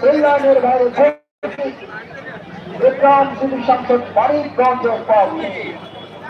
কল্যাণের বাইরে বিক্রম সিটি সংসদ মানিকগঞ্জের পক্ষে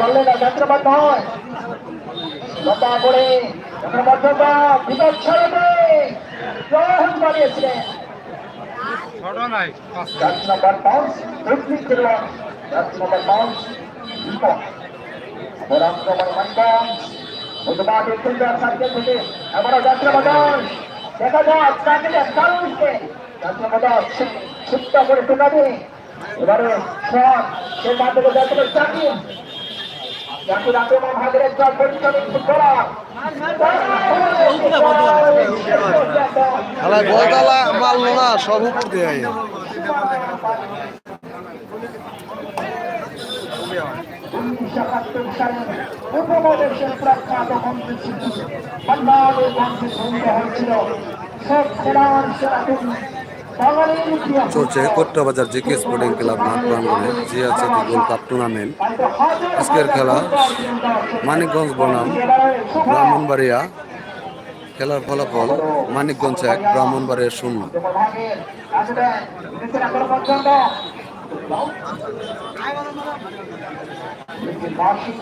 বললেন না যন্ত্রপাত নয় লম্বা করে পর্যন্ত বিপদ ছড়াবে গ্রহণ বানিয়েছিলেন দশ নম্বর পাউন্স উদ্ভিদ ছিল দশ নম্বর পাউন্স বিপদ রামকুমার মন্ডল মধুমাটি সুন্দর সার্কেল থেকে এবারও যাত্রা বদল দেখা টোকাবে। এবারে সে কাছ থেকে যাত্রা চাকিয়ে জাতির আক্রমণ ভাগের একজন পরিচালক করা খেলা গোলতালা মারলো না। সব উপর দিয়ে উনিশশো একাত্তর সালে উপমহাদেশের প্রখ্যাত মন্ত্রী ছিল বাংলাদেশ মন্ত্রী ভূমিত হয়েছিল শেখ বাঙালির ইতিহাস চলছে কোট্টাবাজার জিকে স্পোর্টিং ক্লাব মাঠ প্রাঙ্গনে জিয়া চেতি গোল্ড কাপ টুর্নামেন্ট আজকের খেলা মানিকগঞ্জ বনাম, ব্রাহ্মণবাড়িয়া। খেলার ফলাফল মানিকগঞ্জ এক, ব্রাহ্মণবাড়িয়া শূন্য। বার্ষিক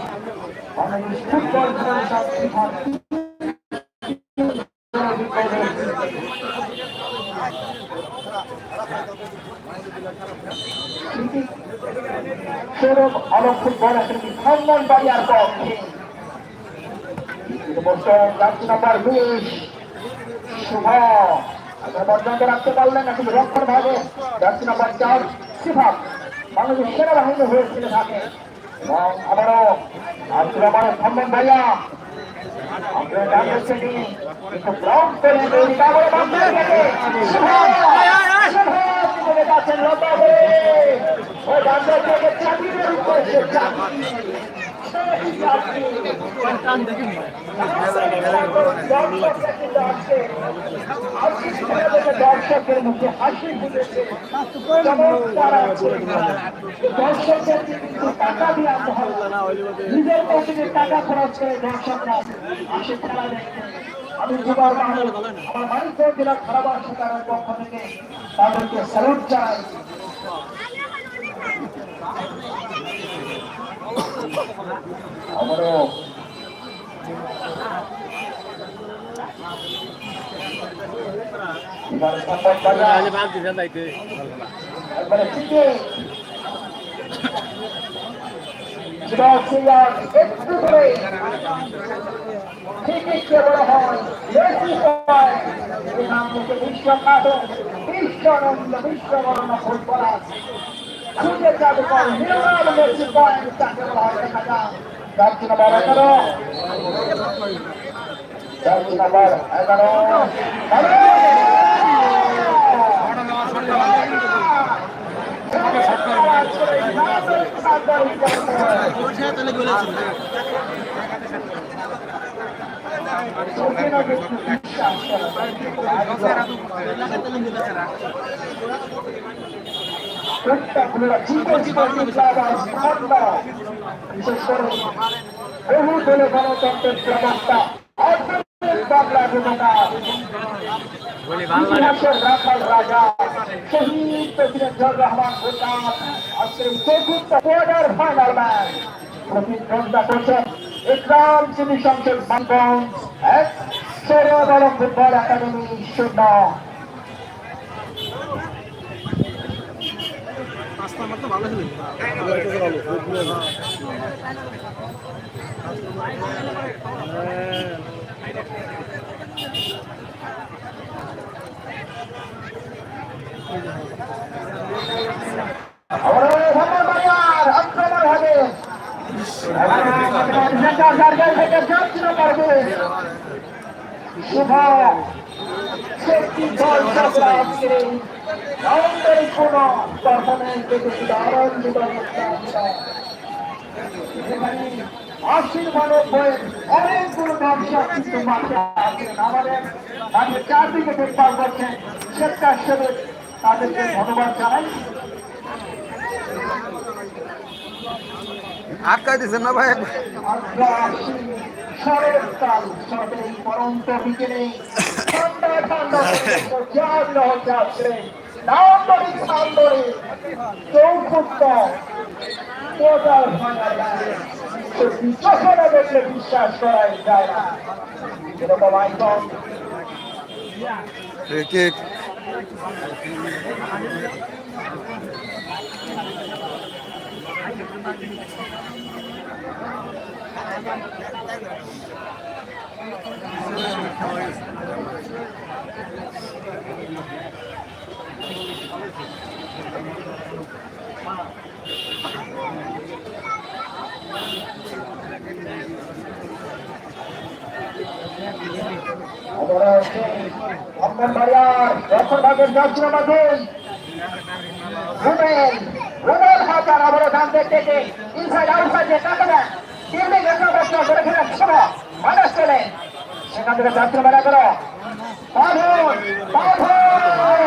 আলোক ফুটবল একাডেমি সম্মান বাড়িয়ার পক্ষে রাখতে পারলেন না, কিন্তু রক্ষণ নাম্বার চার সিফাত বাংলাদেশ সেনাবাহিনী থাকে এবং আবারও আব্দুল রহমানের সম্মান ভাইয়া আপনার ডান হচ্ছে কিন্তু ব্লক করে তৈরি তারপরে বাংলাদেশ থেকে যাচ্ছেন লম্বা করে। ওই বাংলাদেশ থেকে চাকরির উদ্দেশ্যে দর্শকের মুখে হাসি ফুটেছে দর্শকদের কিন্তু টাকা দিয়ে আনতে হবে। নিজের পকেটে টাকা খরচ করে দর্শকরা আসে, খেলা দেখতে। আমি মাহমুদ আমার মানিকগঞ্জ জেলার খারাপ শিকারের পক্ষ থেকে তাদেরকে স্যালুট জানাই। আমারও একবারে ঠিকই একটু করে। ঠিকই বড় বেশি এই নাম হচ্ছে বিশ্বখ্যাত বিশ্বনন্দ বিশ্ববর্ণ ফুটবলার খুঁজে যাবে পর নির্মল মেসি পয়েন্ট তাকে বলা হয় দেখা যাক যাচ্ছে নম্বর এগারো যাচ্ছে নম্বর এগারো বিশেষ করে বহু দলে গণতন্ত্রের প্রবক্তা রাজা শহীদ প্রেসিডেন্ট রহমান আজকের চতুর্থ কোয়ার্টার ফাইনাল ম্যাচ প্রতিদ্বন্দ্বিতা করছেন ইকরাম চিনি সংসদ মানগঞ্জ এক সৌরবালক ফুটবল একাডেমি শূন্য Thank you. দর্শকরা আজকের এই রাউন্ডের কোন পারফরমেন্স দেখেছি দারুণ এখানে আশীর্বাদ বইয়ের অনেকগুলো দর্শক কিন্তু মাঠে আছেন আমাদের মাঠের চারদিকে দেখভাল করছেন স্বেচ্ছাসেবক তাদেরকে ধন্যবাদ জানাই আটকাই দিচ্ছেন না ভাই? বিশ্বাস আপনারা বাড়িয়ার দর্শক ভাগের যাচ্ছিল আমাদের রুবেল রুবেল হাজার আবারও ডান ইনসাইড আউটসাইড দিয়ে কাটে দেন তিনটে গেছে বছর করে ফেলেন ছোট মানুষ চলে। সেখান থেকে যাত্রা মেলা করো। বাঁধন অনুপ্রাণিত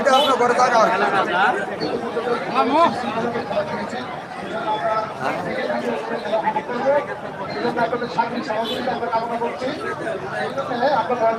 তো আপনার ঘরে থাকা অনুরোধ আপনারা